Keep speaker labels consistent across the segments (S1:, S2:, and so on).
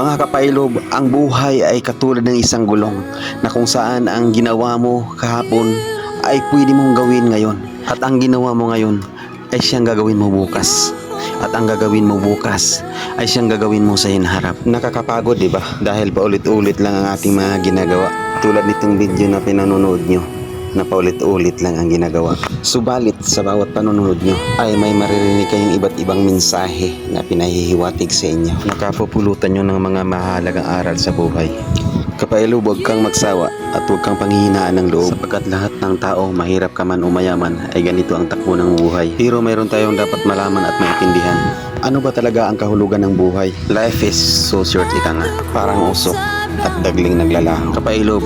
S1: Mga kapailob, ang buhay ay katulad ng isang gulong na kung saan ang ginawa mo kahapon ay pwede mong gawin ngayon. At ang ginawa mo ngayon ay siyang gagawin mo bukas. At ang gagawin mo bukas ay siyang gagawin mo sa hinaharap. Nakakapagod, di ba? Dahil paulit-ulit lang ang ating mga ginagawa. Tulad nitong video na pinanonood nyo na paulit-ulit lang ang ginagawa. Subalit sa bawat panonood nyo ay may maririnig kayong iba't ibang mensahe na pinahihiwatig sa inyo. Nakapupulutan nyo ng mga mahalagang aral sa buhay. Kapailob, huwag kang magsawa at huwag kang panghihinaan ng loob. Sapagkat lahat ng tao, mahirap ka man o mayaman, ay ganito ang takbo ng buhay. Pero mayroon tayong dapat malaman at maintindihan. Ano ba talaga ang kahulugan ng buhay? Life is so short, ika nga. Parang usok at dagling naglalaho. Kapailob,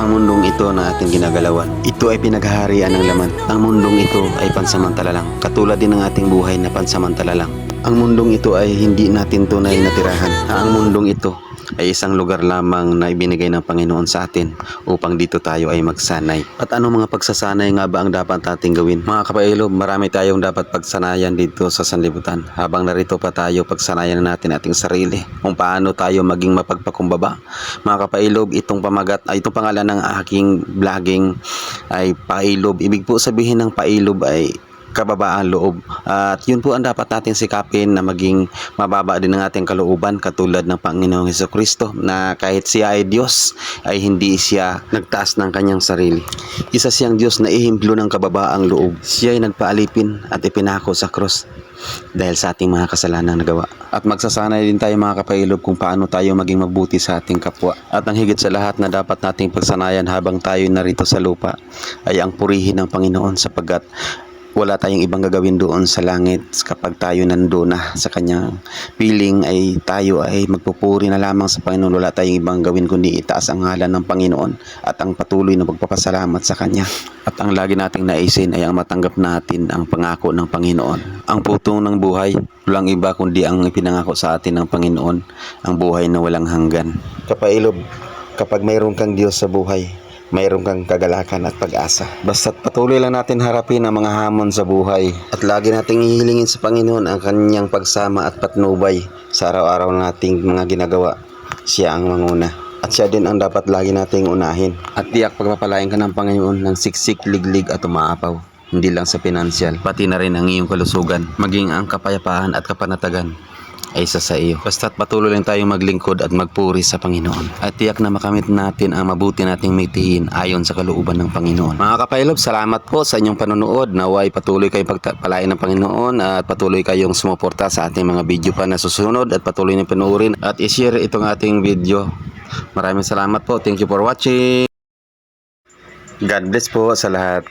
S1: ang mundong ito na ating ginagalawan. Ito ay pinaghaharian ng laman. Ang mundong ito ay pansamantala lang. Katulad din ng ating buhay na pansamantala lang. Ang mundong ito ay hindi natin tunay na tirahan. Ang mundong ito ay isang lugar lamang na ibinigay ng Panginoon sa atin upang dito tayo ay magsanay. At ano mga pagsasanay nga ba ang dapat nating gawin? Mga kapailob, marami tayong dapat pagsanayan dito sa sanlibutan. Habang narito pa tayo, pagsanayan na natin ating sarili kung paano tayo maging mapagpakumbaba. Mga kapailob, itong pamagat, ay itong pangalan ng aking vlogging ay pailob. Ibig po sabihin ng pailob ay kababaan loob. At yun po ang dapat natin sikapin na maging mababa din ang ating kalooban katulad ng Panginoong Heso Kristo na kahit siya ay Diyos ay hindi siya nagtaas ng kanyang sarili. Isa siyang Diyos na ihimplo ng kababaang loob. Siya ay nagpaalipin at ipinako sa cross dahil sa ating mga kasalanang nagawa. At magsasanay din tayo mga kapailog kung paano tayo maging mabuti sa ating kapwa. At ang higit sa lahat na dapat nating pagsanayan habang tayo narito sa lupa ay ang purihin ng Panginoon sapagkat wala tayong ibang gagawin doon sa langit. Kapag tayo nandoon na sa kanyang piling ay tayo ay magpupuri na lamang sa Panginoon. Wala tayong ibang gawin kundi itaas ang ngalan ng Panginoon at ang patuloy na pagpapasalamat sa Kanya. At ang lagi nating naisin ay ang matanggap natin ang pangako ng Panginoon. Ang putong ng buhay walang iba kundi ang ipinangako sa atin ng Panginoon ang buhay na walang hanggan. Kapailob kapag mayroon kang Diyos sa buhay mayroon kang kagalakan at pag-asa. Basta't patuloy lang natin harapin ang mga hamon sa buhay at lagi nating hihilingin sa Panginoon ang kanyang pagsama at patnubay sa araw-araw nating mga ginagawa. Siya ang manguna. At siya din ang dapat lagi nating unahin. At tiyak pagpapalain ka ng Panginoon ng siksik, liglig at umaapaw. Hindi lang sa pinansyal, pati na rin ang iyong kalusugan, maging ang kapayapaan at kapanatagan ay isa sa iyo. Basta't patuloy lang tayong maglingkod at magpuri sa Panginoon. At tiyak na makamit natin ang mabuti nating mitihin ayon sa kalooban ng Panginoon. Mga kapailob, salamat po sa inyong panonood. Naway patuloy kayong pagpalain ng Panginoon at patuloy kayong sumuporta sa ating mga video pa na susunod at patuloy na panuorin at i-share itong ating video. Maraming salamat po. Thank you for watching. God bless po sa lahat.